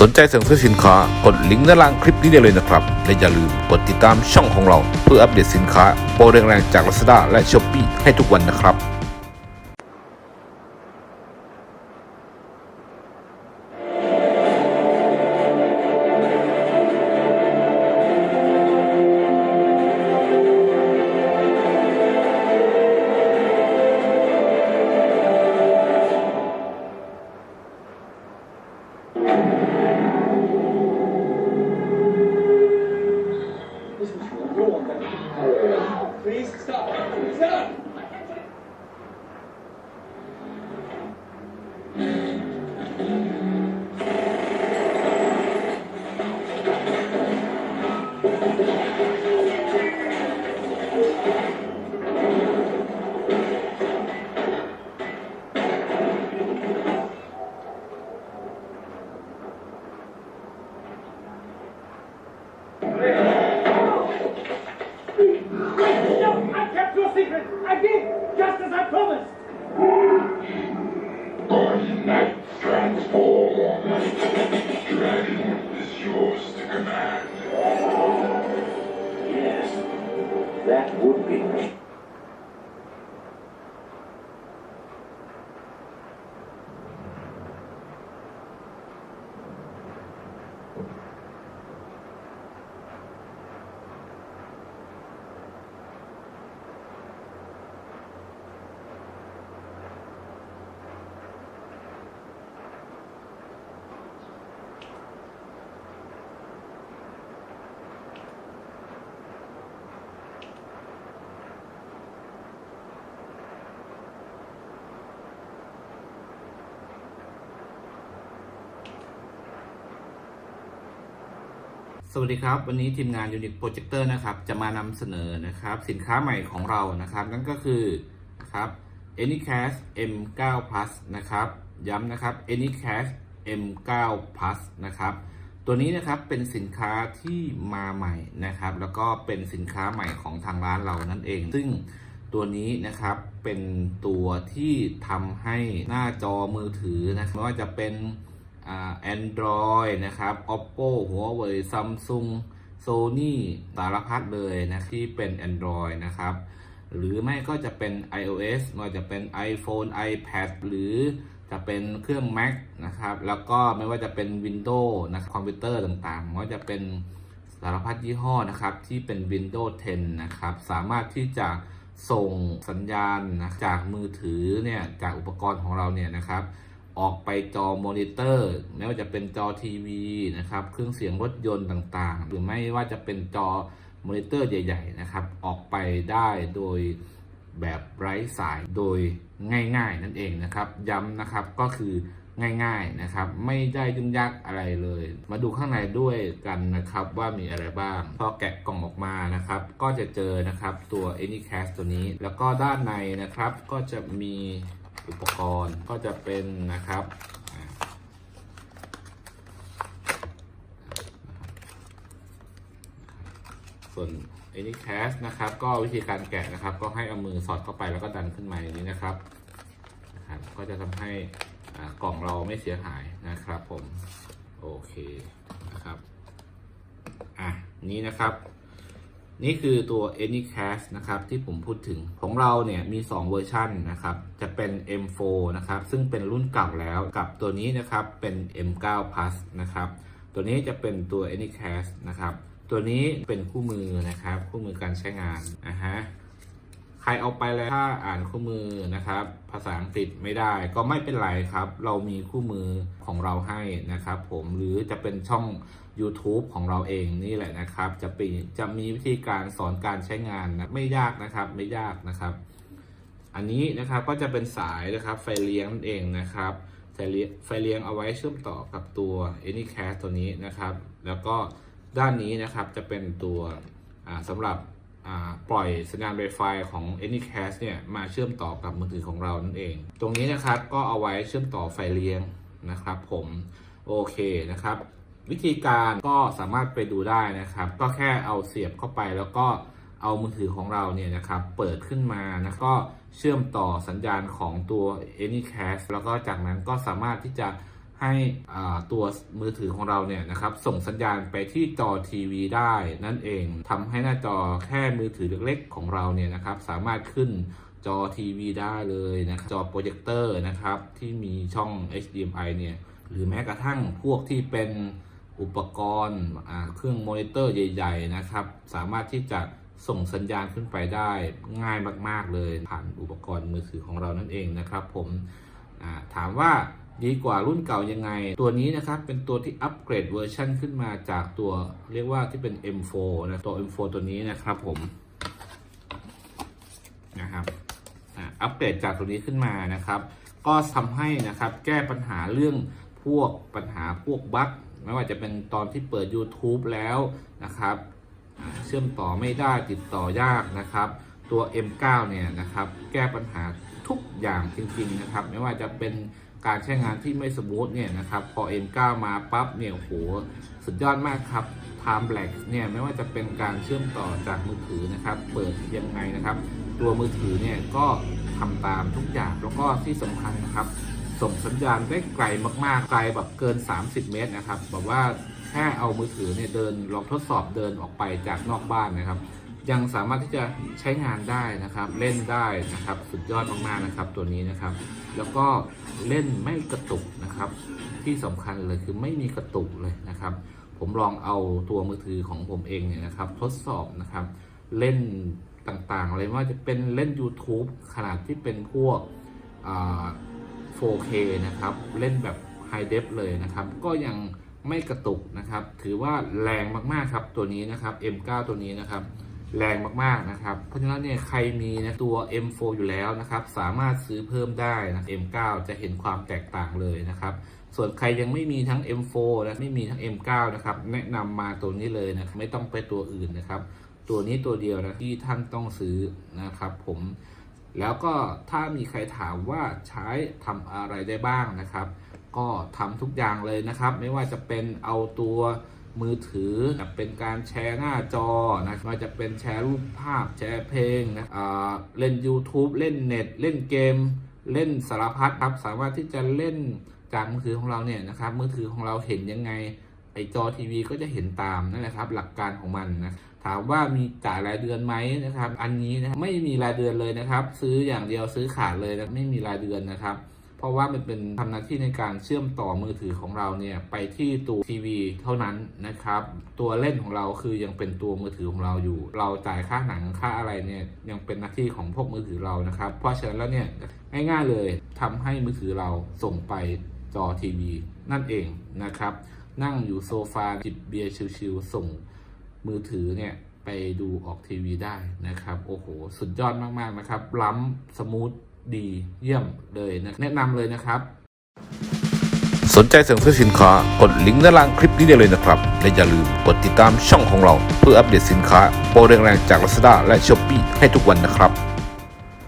สนใจสั่งซื้อสินค้ากดลิงก์ด้านล่างคลิปนี้ได้เลยนะครับ และอย่าลืมกดติดตามช่องของเรา เพื่ออัปเดตสินค้าโปรแรงๆจาก Lazada และ s h อ p e e ให้ทุกวันนะครับ I kept your secret. I did, just as I promised. Night. Dragon is yours to command. Yes, that would be. วัสดีครับ วันนี้ทีมงาน Unique Projector นะครับ จะมานำเสนอนะครับ สินค้าใหม่ของเรานะครับ นั่นก็คือนะครับ Anycast M9 Plus นะครับ ย้ำนะครับ Anycast M9 Plus นะครับ ตัวนี้นะครับเป็นสินค้าที่มาใหม่นะครับ แล้วก็เป็นสินค้าใหม่ของทางร้านเรานั่นเอง ซึ่งตัวนี้นะครับเป็นตัวที่ทำให้หน้าจอมือถือนะไม่ว่าจะเป็น อ่า Android นะครับ Oppo Huawei Samsung Sony สารพัดเลยนะที่เป็น Android นะครับ หรือไม่ก็จะเป็น iOS ไม่ว่าจะเป็น iPhone iPad หรือจะเป็นเครื่อง Mac นะครับ แล้วก็ไม่ว่าจะเป็น Windows นะครับคอมพิวเตอร์ต่างๆไม่ว่าจะเป็นสารพัดยี่ห้อนะครับ ที่เป็น Windows 10 นะครับ สามารถที่จะส่งสัญญาณนะจากมือถือเนี่ย จากอุปกรณ์ของเราเนี่ยนะครับ ออกไปจอมอนิเตอร์ไม่ว่าจะเป็นจอทีวีนะครับเครื่องเสียงรถยนต์ต่างๆ หรือไม่ว่าจะเป็นจอมอนิเตอร์ใหญ่ๆนะครับออกไปได้โดยแบบไร้สายโดยง่ายๆ นั่นเองนะครับย้ำนะครับก็คือง่ายๆนะครับ ไม่ได้ยุ่งยากอะไรเลย มาดูข้างในด้วยกันนะครับว่ามีอะไรบ้าง พอแกะกล่องออกมานะครับ ก็จะเจอนะครับตัว Anycast ตัวนี้ แล้วก็ด้านในนะครับก็จะมี อุปกรณ์ก็จะเป็นนะครับอ่าส่วน Anycast นะครับ ก็วิธีการแกะนะครับ ก็ให้เอามือสอดเข้าไปแล้วก็ดันขึ้นมาอย่างนี้นะครับนะครับก็จะทำให้กล่องเราไม่เสียหายนะครับผม โอเคนะครับ อะ นี้นะครับ นี่คือตัว Anycast นะครับที่ผมพูดถึงของเราเนี่ยมี 2 เวอร์ชันนะครับ จะเป็น M4 นะครับซึ่งเป็นรุ่นเก่าแล้วกับตัวนี้นะครับเป็น M9 Plus นะครับตัวนี้จะเป็นตัว Anycast นะครับตัวนี้เป็นคู่มือนะครับคู่มือการใช้งานนะฮะ รเอาไปแล้วถ้าอ่านคู่มือนะครับ ภาษาอังกฤษไม่ได้ก็ไม่เป็นไรครับ เรามีคู่มือของเราให้นะครับผมหรือจะเป็นช่อง YouTube ของเราเองนี่แหละนะครับ จะเป็นจะมีวิธีการสอนการใช้งานนะไม่ยากนะครับไม่ยากนะครับ อันนี้นะครับก็จะเป็นสายนะครับไฟเลี้ยงนั่นเองนะครับไฟเลี้ยงไฟเลี้ยงเอาไว้เชื่อมต่อกับตัว Anycast ตัวนี้นะครับ แล้วก็ด้านนี้นะครับจะเป็นตัวสำหรับ ปล่อยสัญญาณ Wi-Fi ของ Anycast เนี่ยมาเชื่อมต่อกับมือถือของเรานั่นเอง ตรงนี้นะครับก็เอาไว้เชื่อมต่อไฟเลี้ยงนะครับผมโอเคนะครับ วิธีการก็สามารถไปดูได้นะครับ ก็แค่เอาเสียบเข้าไปแล้วก็เอามือถือของเราเนี่ยนะครับเปิดขึ้นมานะก็เชื่อมต่อสัญญาณของตัว Anycast แล้วก็จากนั้นก็สามารถที่จะ ให้ตัวมือถือของเราเนี่ยนะครับส่งสัญญาณไปที่จอทีวีได้นั่นเองทำให้หน้าจอแค่มือถือเล็กๆของเราเนี่ยนะครับสามารถขึ้นจอทีวีได้เลยนะครับจอโปรเจคเตอร์นะครับที่มีช่อง HDMI เนี่ยหรือแม้กระทั่งพวกที่เป็นอุปกรณ์เครื่องมอนิเตอร์ใหญ่ๆนะครับสามารถที่จะส่งสัญญาณขึ้นไปได้ง่ายมากๆเลย ผ่านอุปกรณ์มือถือของเรานั่นเองนะครับผมถามว่า ดีกว่ารุ่นเก่ายังไง ตัวนี้นะครับเป็นตัวที่อัปเกรดเวอร์ชันขึ้นมาจากตัวเรียกว่าที่เป็น M4 นะตัว M4 ตัวนี้นะครับผมนะครับอัปเกรดจากตัวนี้ขึ้นมานะครับ ก็ทำให้นะครับแก้ปัญหาเรื่องพวกปัญหาพวกบั๊กไม่ว่าจะเป็นตอนที่เปิด YouTube แล้วนะครับ เชื่อมต่อไม่ได้ติดต่อยากนะครับ ตัว M9 เนี่ยนะครับ แก้ปัญหาทุกอย่างจริงๆนะครับ ไม่ว่าจะเป็น การใช้งานที่ไม่สมูทเนี่ยนะครับพอ M9 มาปั๊บเนี่ยโหสุดยอดมากครับ Time Black เนี่ยไม่ว่าจะเป็นการเชื่อมต่อจากมือถือนะครับ เปิดยังไงนะครับ ตัวมือถือเนี่ยก็ทำตามทุกอย่างแล้วก็ที่สำคัญนะครับ ส่งสัญญาณได้ไกลมากๆไกลแบบเกิน 30 เมตรนะครับแบบว่าแค่เอามือถือเนี่ยเดินลองทดสอบเดินออกไปจากนอกบ้านนะครับ ยังสามารถที่จะใช้งานได้นะครับ เล่นได้นะครับ สุดยอดมากๆนะครับ ตัวนี้นะครับ แล้วก็เล่นไม่กระตุกนะครับ ที่สำคัญเลยคือไม่มีกระตุกเลยนะครับ ผมลองเอาตัวมือถือของผมเองเนี่ยนะครับ ทดสอบนะครับ เล่นต่างๆเลยว่าจะเป็นเล่น YouTube ขนาดที่เป็นพวก 4K นะครับ เล่นแบบ High Def เลยนะครับ ก็ยังไม่กระตุกนะครับ ถือว่าแรงมากๆครับตัวนี้นะครับ M9 ตัวนี้นะครับ แรงมากๆนะครับ เพราะฉะนั้นเนี่ยใครมีนะตัว M4 อยู่แล้วนะครับ สามารถซื้อเพิ่มได้นะ M9 จะเห็นความแตกต่างเลยนะครับ ส่วนใครยังไม่มีทั้ง M4 และไม่มีทั้ง M9 นะครับ แนะนำมาตัวนี้เลยนะไม่ต้องไปตัวอื่นนะครับ ตัวนี้ตัวเดียวนะที่ท่านต้องซื้อนะครับ ผมแล้วก็ถ้ามีใครถามว่าใช้ทำอะไรได้บ้างนะครับ ก็ทำทุกอย่างเลยนะครับ ไม่ว่าจะเป็นเอาตัว มือถือเป็นการแชร์หน้าจอนะว่าจะเป็นแชร์รูปภาพแชร์เพลงนะอ่าเล่น YouTube เล่นเน็ต เล่นเกม เล่นสารพัดครับ สามารถที่จะเล่นจากมือถือของเราเนี่ยนะครับมือถือของเราเห็นยังไงไอจอทีวีก็จะเห็นตามนั่นแหละครับ หลักการของมันนะถามว่ามีจ่ายรายเดือนไหมนะครับ อันนี้นะไม่มีรายเดือนเลยนะครับ ซื้ออย่างเดียวซื้อขาดเลยนะไม่มีรายเดือนนะครับ เพราะว่ามันเป็นทำหน้าที่ในการเชื่อมต่อมือถือของเราเนี่ยไปที่ตัวทีวีเท่านั้นนะครับ ตัวเล่นของเราคือยังเป็นตัวมือถือของเราอยู่ เราจ่ายค่าหนังค่าอะไรเนี่ยยังเป็นหน้าที่ของพวกมือถือเรานะครับ เพราะฉะนั้นแล้วเนี่ยง่ายๆเลยทำให้มือถือเราส่งไปจอทีวีนั่นเองนะครับ นั่งอยู่โซฟาจิบเบียร์ชิลๆส่งมือถือเนี่ยไปดูออกทีวีได้นะครับ โอ้โห สุดยอดมากๆนะครับ ล้ำสมูท ดีเยี่ยมเลยนะแนะนำเลยนะครับ สนใจสั่งซื้อสินค้ากดลิงก์ด้านล่างคลิปนี้ได้เลยนะครับ และอย่าลืมกดติดตามช่องของเรา เพื่ออัปเดตสินค้า โปรแรงๆจาก Lazada และ s h อ p e e ให้ทุกวันนะครับ